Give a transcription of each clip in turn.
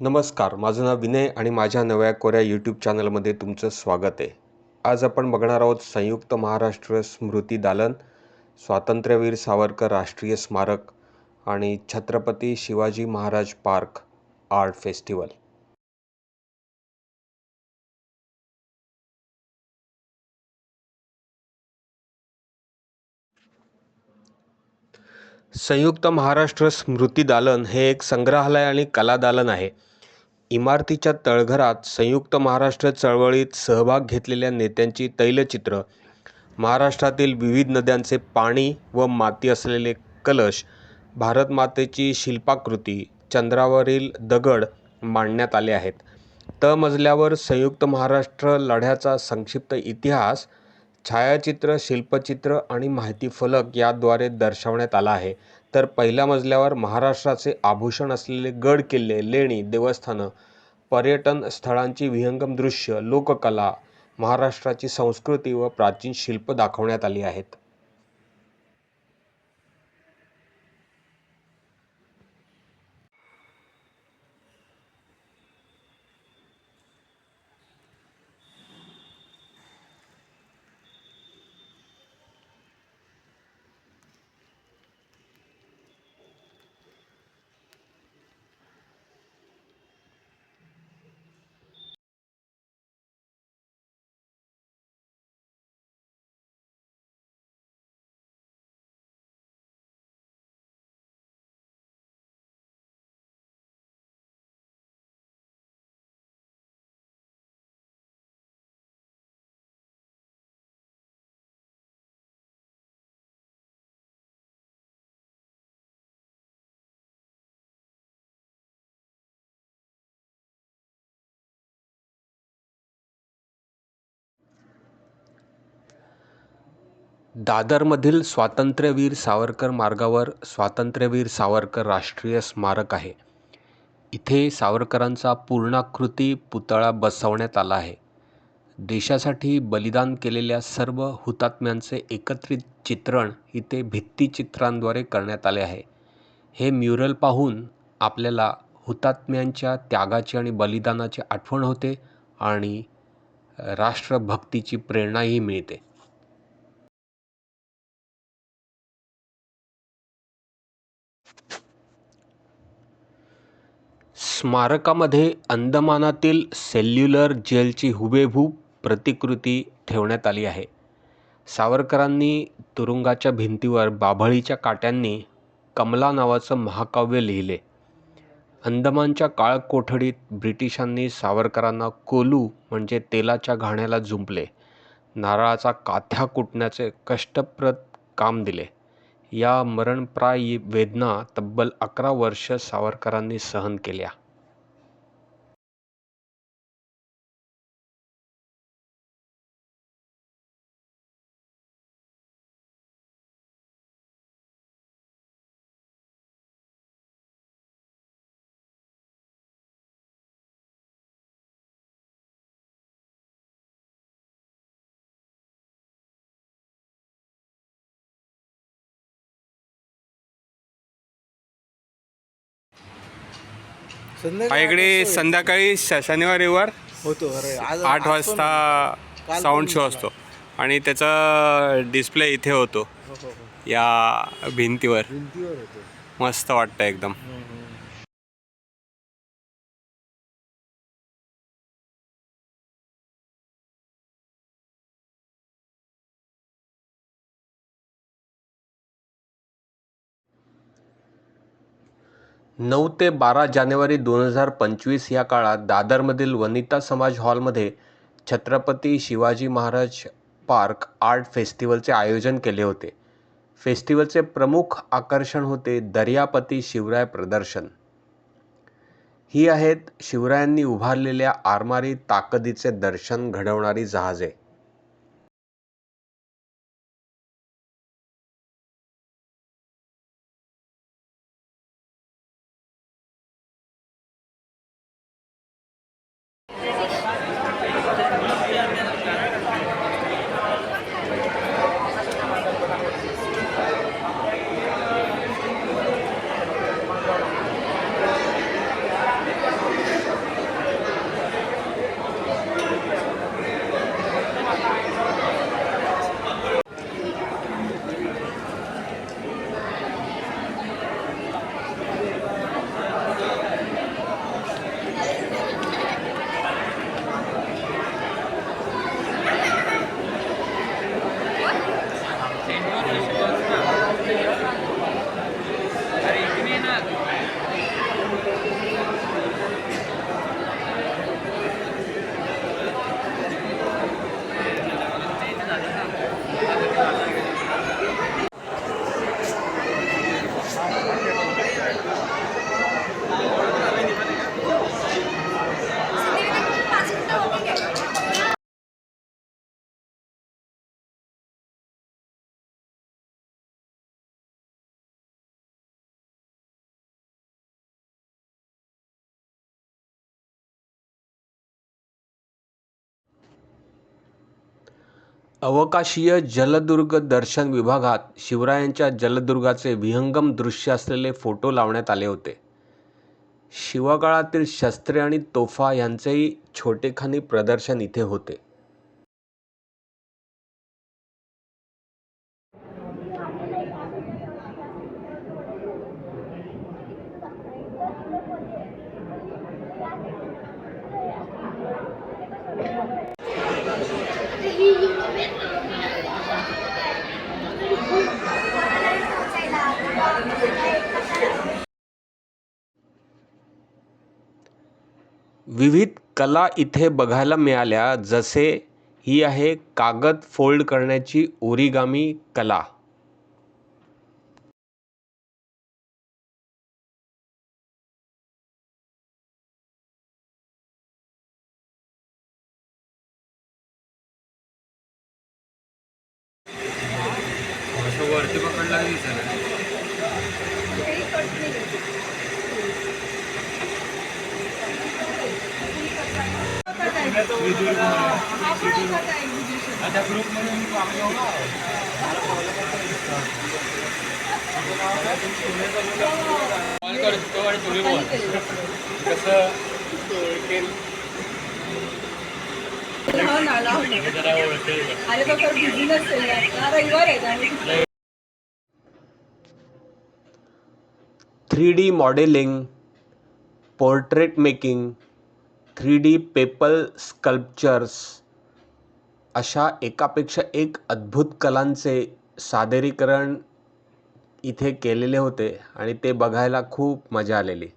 नमस्कार माझं नाव विनय आणि माझ्या नव्या कोऱ्या यूट्यूब चॅनलमध्ये तुमचं स्वागत आहे. आज आपण बघणार आहोत संयुक्त महाराष्ट्र स्मृती दालन स्वातंत्र्यवीर सावरकर राष्ट्रीय स्मारक आणि Chhatrapati Shivaji Maharaj park art festival. संयुक्त महाराष्ट्र स्मृती दालन हे एक संग्रहालय आणि कला दालन आहे. इमारतीच्या तळघरात संयुक्त महाराष्ट्र चळवळीत सहभाग घेतलेल्या नेत्यांची तैलचित्र. महाराष्ट्रातील विविध नद्यांचे पाणी व माती असलेले कलश भारतमातेची शिल्पाकृती चंद्रावरील दगड मांडण्यात आले आहेत. तळमजल्यावर संयुक्त महाराष्ट्र लढ्याचा संक्षिप्त इतिहास छायाचित्र शिल्पचित्र आणि माहिती फलक याद्वारे दर्शवण्यात आला आहे. तर पहिल्या मजल्यावर महाराष्ट्राचे आभूषण असलेले गड किल्ले लेणी देवस्थानं पर्यटन स्थळांची विहंगम दृश्य लोककला महाराष्ट्राची संस्कृती व प्राचीन शिल्प दाखवण्यात आली आहेत. दादरमधील स्वातंत्र्यवीर सावरकर मार्गावर स्वातंत्र्यवीर सावरकर राष्ट्रीय स्मारक आहे. इथे सावरकरांचा पूर्णाकृती पुतळा बसवण्यात आला आहे. देशासाठी बलिदान केलेल्या सर्व हुतात्म्यांचे एकत्रित चित्रण इथे भित्तिचित्रांद्वारे करण्यात आले आहे. हे म्युरल पाहून आपल्याला हुतात्म्यांच्या त्यागाची आणि बलिदानाची आठवण होते आणि राष्ट्रभक्तीची प्रेरणाही मिळते. स्मारकामध्ये अंदमानातील सेल्युलर जेलची हुबेहूब प्रतिकृती ठेवण्यात आली आहे. सावरकरांनी तुरुंगाच्या भिंतीवर बाभळीच्या काट्यांनी कमला नावाचं महाकाव्य लिहिले. अंदमानच्या काळकोठडीत ब्रिटिशांनी सावरकरांना कोलू म्हणजे तेलाच्या घाण्याला जुंपले नारळाचा काथ्या कुटण्याचे कष्टप्रद काम दिले. या मरणप्राय वेदना तब्बल अकरा वर्ष सावरकरांनी सहन केल्या. आठ वाजता संध्याकाळी श- शनिवार रविवार होतो अरे आज आठ आज पण वाजता काल साऊंड शो. असतो. आणि त्याचा डिस्प्ले इथे होतो. हो, हो, हो. या भिंतीवर. भिंतीवर होतो. मस्त वाटतं एकदम. नऊ ते बारा जानेवारी दोन हजार पंचवीस या काळात दादरमधील वनिता समाज हॉलमध्ये छत्रपती शिवाजी महाराज पार्क आर्ट फेस्टिवलचे आयोजन केले होते. फेस्टिवलचे प्रमुख आकर्षण होते दर्यापती शिवराय प्रदर्शन. ही आहेत शिवरायांनी उभारलेल्या आरमारी ताकदीचे दर्शन घडवणारी जहाजे. अवकाशीय जलदुर्ग दर्शन विभागात शिवरायांच्या जलदुर्गाचे विहंगम दृश्य असलेले फोटो लावण्यात आले होते. शिवकाळातील शस्त्रे आणि तोफा यांचेही छोटेखानी प्रदर्शन इथे होते. विविध कला इथे बघायला मिळाल्या जसे ही आहे कागद फोल्ड करण्याची ओरिगामी कला. Three D modelling portrait making three D paper sculptures अशा एकापेक्षा एक अद्भुत कलांचे सादरीकरण इथे केलेले होते आणि ते बघायला खूप मजा आलेली.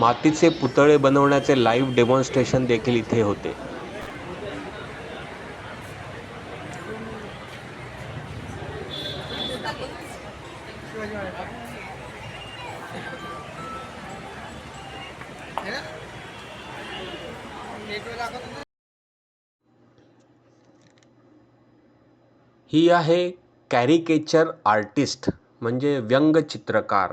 मातीचे पुतळे बनवण्याचे लाईव्ह डेमॉन्स्ट्रेशन देखील इथे होते. ही आहे कॅरिकेचर आर्टिस्ट म्हणजे व्यंगचित्रकार.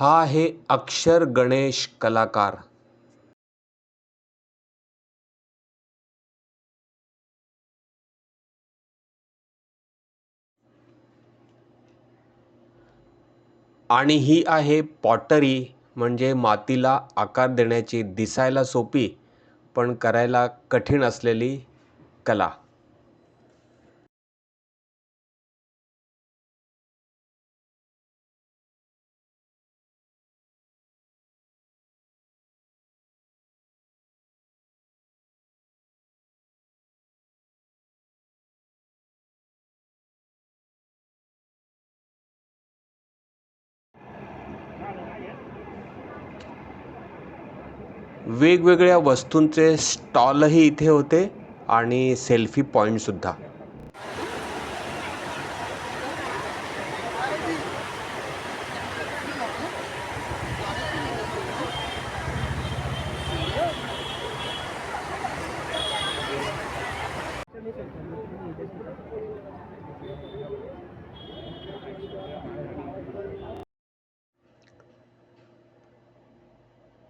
हा आहे अक्षर गणेश कलाकार. आणि ही आहे पॉटरी म्हणजे मातीला आकार देण्याची दिसायला सोपी पण करायला कठीण असलेली कला. वेगवेगळ्या वस्तूंचे स्टॉलही इथे होते आणि सेल्फी पॉईंटसुद्धा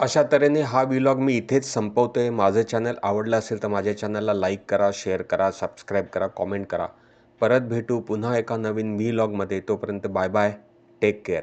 अशा तऱ्हेने हा व्लॉग मी इथेच संपवतो आहे माझं चॅनल आवडलं असेल तर माझ्या चॅनलला लाईक करा शेअर करा सबस्क्राईब करा कॉमेंट करा. परत भेटू पुन्हा एका नवीन व्लॉगमध्ये तोपर्यंत बाय बाय टेक केअर